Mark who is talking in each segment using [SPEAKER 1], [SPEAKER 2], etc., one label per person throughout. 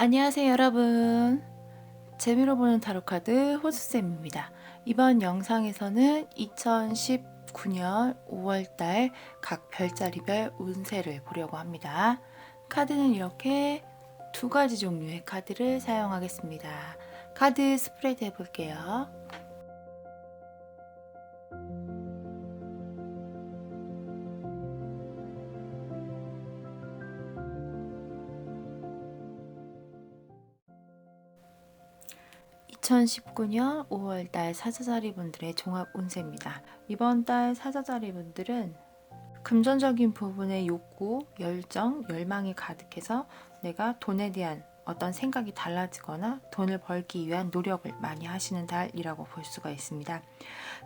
[SPEAKER 1] 안녕하세요 여러분. 재미로 보는 타로카드 호수쌤입니다. 이번 영상에서는 2019년 5월달 각 별자리별 운세를 보려고 합니다. 카드는 이렇게 두 가지 종류의 카드를 사용하겠습니다. 카드 스프레드 해볼게요 (2019년 5월달) 사자자리 분들의 종합 운세입니다 이번 달 사자자리 분들은 금전적인 부분의 욕구, 열정, 열망이 가득해서 내가 돈에 대한 어떤 생각이 달라지거나 돈을 벌기 위한 노력을 많이 하시는 달이라고 볼 수가 있습니다.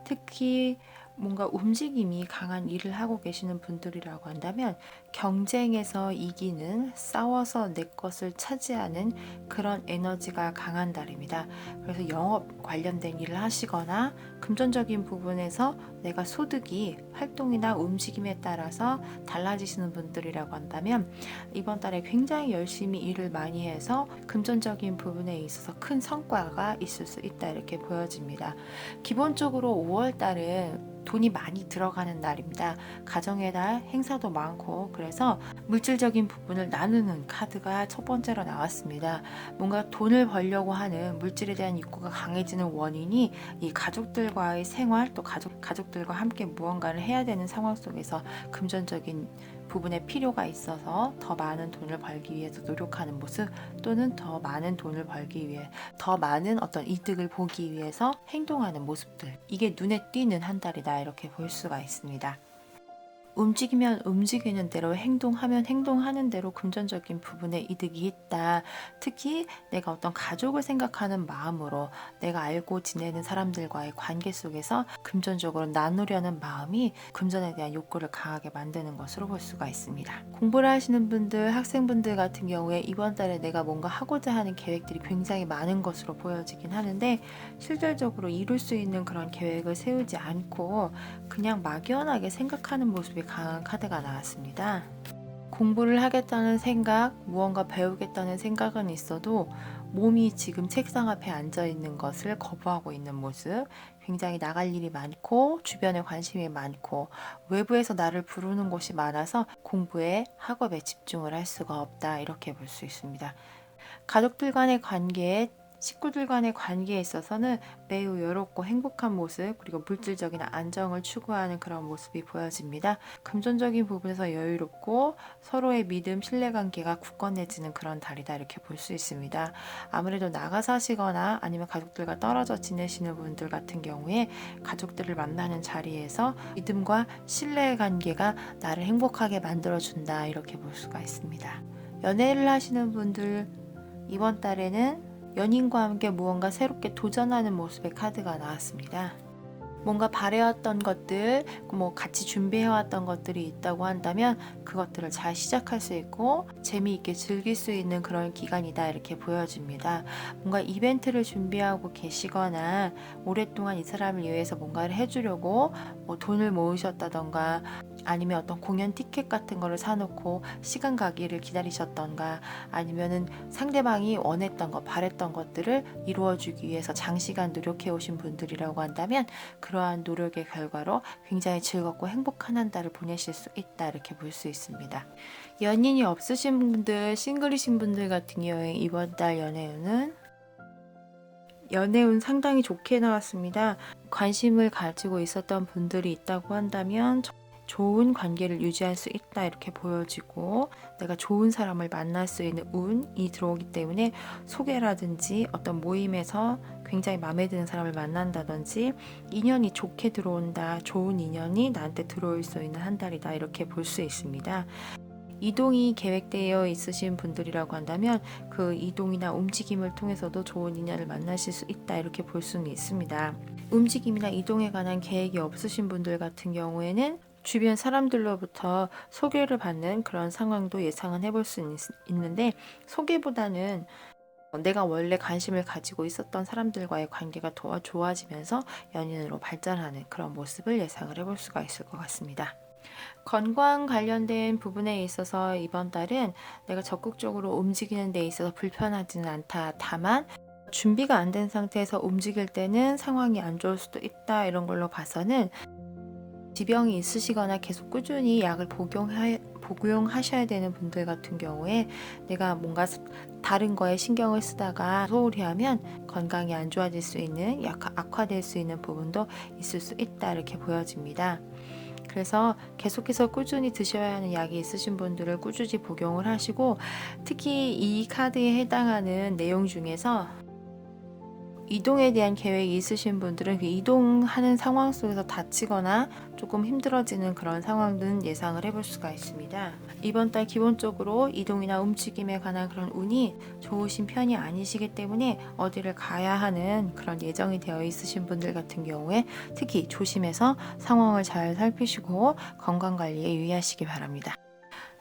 [SPEAKER 1] 특히 뭔가 움직임이 강한 일을 하고 계시는 분들이라고 한다면 경쟁에서 이기는 싸워서 내 것을 차지하는 그런 에너지가 강한 달입니다. 그래서 영업 관련된 일을 하시거나 금전적인 부분에서 내가 소득이 활동이나 움직임에 따라서 달라지시는 분들이라고 한다면 이번 달에 굉장히 열심히 일을 많이 해서 금전적인 부분에 있어서 큰 성과가 있을 수 있다 이렇게 보여집니다. 기본적으로 5월 달은 돈이 많이 들어가는 날입니다. 가정의 달 행사도 많고 그래서 물질적인 부분을 나누는 카드가 첫 번째로 나왔습니다. 뭔가 돈을 벌려고 하는 물질에 대한 욕구가 강해지는 원인이 이 가족들과의 생활 또 가족 가족들과 함께 무언가를 해야 되는 상황 속에서 금전적인 부분에 필요가 있어서 더 많은 돈을 벌기 위해서 노력하는 모습 또는 더 많은 돈을 벌기 위해 더 많은 어떤 이득을 보기 위해서 행동하는 모습들 이게 눈에 띄는 한 달이다 이렇게 볼 수가 있습니다. 움직이면 움직이는 대로 행동하면 행동하는 대로 금전적인 부분에 이득이 있다. 특히 내가 어떤 가족을 생각하는 마음으로 내가 알고 지내는 사람들과의 관계 속에서 금전적으로 나누려는 마음이 금전에 대한 욕구를 강하게 만드는 것으로 볼 수가 있습니다. 공부를 하시는 분들, 학생분들 같은 경우에 이번 달에 내가 뭔가 하고자 하는 계획들이 굉장히 많은 것으로 보여지긴 하는데 실질적으로 이룰 수 있는 그런 계획을 세우지 않고 그냥 막연하게 생각하는 모습이 강한 카드가 나왔습니다. 공부를 하겠다는 생각, 무언가 배우겠다는 생각은 있어도 몸이 지금 책상 앞에 앉아 있는 것을 거부하고 있는 모습, 굉장히 나갈 일이 많고 주변에 관심이 많고 외부에서 나를 부르는 곳이 많아서 공부에 학업에 집중을 할 수가 없다 이렇게 볼 수 있습니다. 가족들 간의 관계에 식구들 간의 관계에 있어서는 매우 여롭고 행복한 모습 그리고 물질적인 안정을 추구하는 그런 모습이 보여집니다. 금전적인 부분에서 여유롭고 서로의 믿음, 신뢰관계가 굳건해지는 그런 달이다 이렇게 볼 수 있습니다. 아무래도 나가 사시거나 아니면 가족들과 떨어져 지내시는 분들 같은 경우에 가족들을 만나는 자리에서 믿음과 신뢰의 관계가 나를 행복하게 만들어준다 이렇게 볼 수가 있습니다. 연애를 하시는 분들 이번 달에는 연인과 함께 무언가 새롭게 도전하는 모습의 카드가 나왔습니다. 뭔가 바래왔던 것들, 뭐 같이 준비해왔던 것들이 있다고 한다면 그것들을 잘 시작할 수 있고 재미있게 즐길 수 있는 그런 기간이다 이렇게 보여집니다. 뭔가 이벤트를 준비하고 계시거나 오랫동안 이 사람을 위해서 뭔가를 해주려고 뭐 돈을 모으셨다던가 아니면 어떤 공연 티켓 같은 거를 사놓고 시간 가기를 기다리셨던가 아니면은 상대방이 원했던 것, 바랬던 것들을 이루어주기 위해서 장시간 노력해 오신 분들이라고 한다면 그러한 노력의 결과로 굉장히 즐겁고 행복한 한 달을 보내실 수 있다 이렇게 볼 수 있습니다. 연인이 없으신 분들, 싱글이신 분들 같은 경우에 이번 달 연애운은 연애운 상당히 좋게 나왔습니다. 관심을 가지고 있었던 분들이 있다고 한다면 좋은 관계를 유지할 수 있다 이렇게 보여지고 내가 좋은 사람을 만날 수 있는 운이 들어오기 때문에 소개라든지 어떤 모임에서 굉장히 마음에 드는 사람을 만난다든지 인연이 좋게 들어온다 좋은 인연이 나한테 들어올 수 있는 한 달이다 이렇게 볼 수 있습니다. 이동이 계획되어 있으신 분들이라고 한다면 그 이동이나 움직임을 통해서도 좋은 인연을 만나실 수 있다 이렇게 볼 수는 있습니다. 움직임이나 이동에 관한 계획이 없으신 분들 같은 경우에는 주변 사람들로부터 소개를 받는 그런 상황도 예상은 해볼 수 있, 는데 소개보다는 내가 원래 관심을 가지고 있었던 사람들과의 관계가 더 좋아지면서 연인으로 발전하는 그런 모습을 예상을 해볼 수가 있을 것 같습니다. 건강 관련된 부분에 있어서 이번 달은 내가 적극적으로 움직이는 데 있어서 불편하지는 않다. 다만 준비가 안 된 상태에서 움직일 때는 상황이 안 좋을 수도 있다. 이런 걸로 봐서는 지병이 있으시거나 계속 꾸준히 약을 복용하, 복용하셔야 되는 분들 같은 경우에 내가 뭔가 다른 거에 신경을 쓰다가 소홀히 하면 건강이 안 좋아질 수 있는 약 악화될 수 있는 부분도 있을 수 있다 이렇게 보여집니다. 그래서 계속해서 꾸준히 드셔야 하는 약이 있으신 분들을 꾸준히 복용을 하시고 특히 이 카드에 해당하는 내용 중에서 이동에 대한 계획이 있으신 분들은 그 이동하는 상황 속에서 다치거나 조금 힘들어지는 그런 상황들은 예상을 해볼 수가 있습니다. 이번 달 기본적으로 이동이나 움직임에 관한 그런 운이 좋으신 편이 아니시기 때문에 어디를 가야 하는 그런 예정이 되어 있으신 분들 같은 경우에 특히 조심해서 상황을 잘 살피시고 건강 관리에 유의하시기 바랍니다.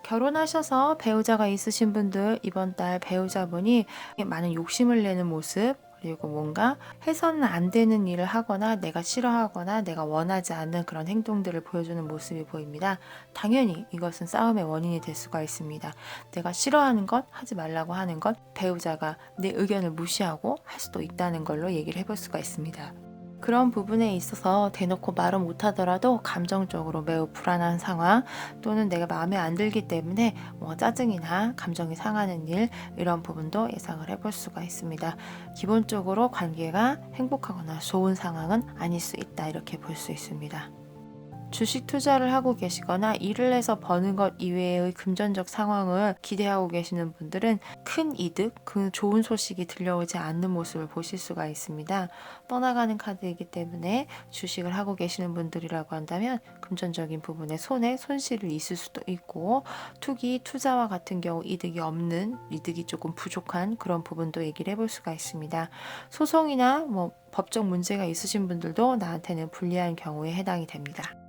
[SPEAKER 1] 결혼하셔서 배우자가 있으신 분들 이번 달 배우자분이 많은 욕심을 내는 모습 그리고 뭔가 해서는 안 되는 일을 하거나 내가 싫어하거나 내가 원하지 않는 그런 행동들을 보여주는 모습이 보입니다. 당연히 이것은 싸움의 원인이 될 수가 있습니다. 내가 싫어하는 것, 하지 말라고 하는 것, 배우자가 내 의견을 무시하고 할 수도 있다는 걸로 얘기를 해볼 수가 있습니다. 그런 부분에 있어서 대놓고 말을 못하더라도 감정적으로 매우 불안한 상황 또는 내가 마음에 안 들기 때문에 뭐 짜증이나 감정이 상하는 일 이런 부분도 예상을 해볼 수가 있습니다. 기본적으로 관계가 행복하거나 좋은 상황은 아닐 수 있다 이렇게 볼 수 있습니다. 주식 투자를 하고 계시거나 일을 해서 버는 것 이외의 금전적 상황을 기대하고 계시는 분들은 큰 이득, 그 좋은 소식이 들려오지 않는 모습을 보실 수가 있습니다. 떠나가는 카드이기 때문에 주식을 하고 계시는 분들이라고 한다면 금전적인 부분에 손에 손실을 있을 수도 있고 투기, 투자와 같은 경우 이득이 없는, 이득이 조금 부족한 그런 부분도 얘기를 해볼 수가 있습니다. 소송이나 뭐 법적 문제가 있으신 분들도 나한테는 불리한 경우에 해당이 됩니다.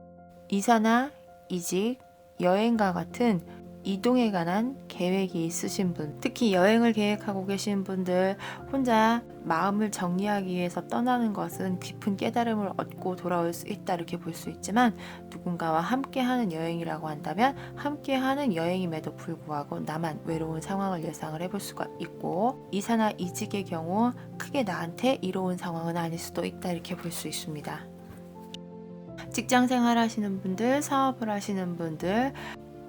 [SPEAKER 1] 이사나 이직, 여행과 같은 이동에 관한 계획이 있으신 분, 특히 여행을 계획하고 계신 분들, 혼자 마음을 정리하기 위해서 떠나는 것은 깊은 깨달음을 얻고 돌아올 수 있다 이렇게 볼 수 있지만 누군가와 함께 하는 여행이라고 한다면 함께 하는 여행임에도 불구하고 나만 외로운 상황을 예상을 해볼 수가 있고 이사나 이직의 경우 크게 나한테 이로운 상황은 아닐 수도 있다 이렇게 볼 수 있습니다. 직장 생활 하시는 분들, 사업을 하시는 분들,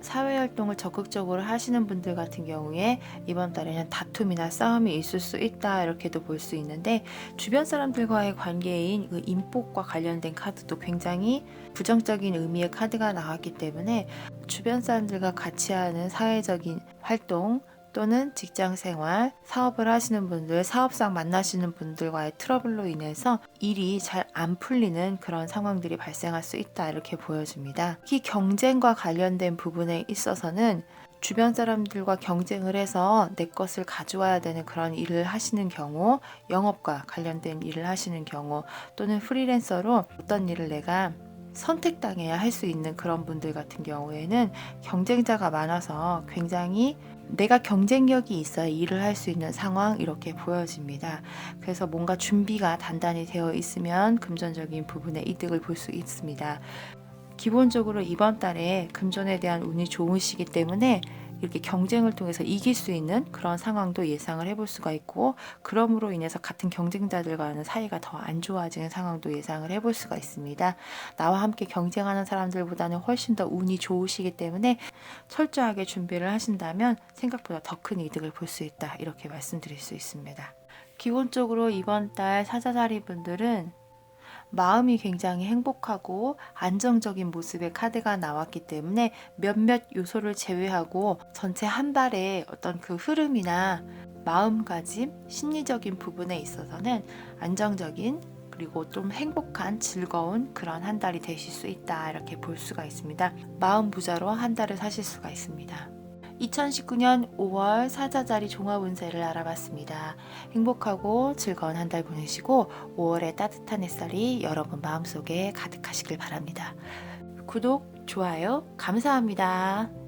[SPEAKER 1] 사회 활동을 적극적으로 하시는 분들 같은 경우에 이번 달에는 다툼이나 싸움이 있을 수 있다 이렇게도 볼 수 있는데 주변 사람들과의 관계인 그 인복과 관련된 카드도 굉장히 부정적인 의미의 카드가 나왔기 때문에 주변 사람들과 같이 하는 사회적인 활동 또는 직장 생활, 사업을 하시는 분들, 사업상 만나시는 분들과의 트러블로 인해서 일이 잘 안 풀리는 그런 상황들이 발생할 수 있다 이렇게 보여집니다. 특히 경쟁과 관련된 부분에 있어서는 주변 사람들과 경쟁을 해서 내 것을 가져와야 되는 그런 일을 하시는 경우, 영업과 관련된 일을 하시는 경우, 또는 프리랜서로 어떤 일을 내가 선택당해야 할 수 있는 그런 분들 같은 경우에는 경쟁자가 많아서 굉장히 내가 경쟁력이 있어야 일을 할 수 있는 상황 이렇게 보여집니다. 그래서 뭔가 준비가 단단히 되어 있으면 금전적인 부분에 이득을 볼 수 있습니다. 기본적으로 이번 달에 금전에 대한 운이 좋으시기 때문에 이렇게 경쟁을 통해서 이길 수 있는 그런 상황도 예상을 해볼 수가 있고 그럼으로 인해서 같은 경쟁자들과는 사이가 더 안 좋아지는 상황도 예상을 해볼 수가 있습니다. 나와 함께 경쟁하는 사람들보다는 훨씬 더 운이 좋으시기 때문에 철저하게 준비를 하신다면 생각보다 더 큰 이득을 볼 수 있다 이렇게 말씀드릴 수 있습니다. 기본적으로 이번 달 사자자리 분들은 마음이 굉장히 행복하고 안정적인 모습의 카드가 나왔기 때문에 몇몇 요소를 제외하고 전체 한 달의 어떤 그 흐름이나 마음가짐, 심리적인 부분에 있어서는 안정적인 그리고 좀 행복한 즐거운 그런 한 달이 되실 수 있다 이렇게 볼 수가 있습니다. 마음 부자로 한 달을 사실 수가 있습니다. 2019년 5월 사자자리 종합운세를 알아봤습니다. 행복하고 즐거운 한 달 보내시고 5월의 따뜻한 햇살이 여러분 마음속에 가득하시길 바랍니다. 구독, 좋아요, 감사합니다.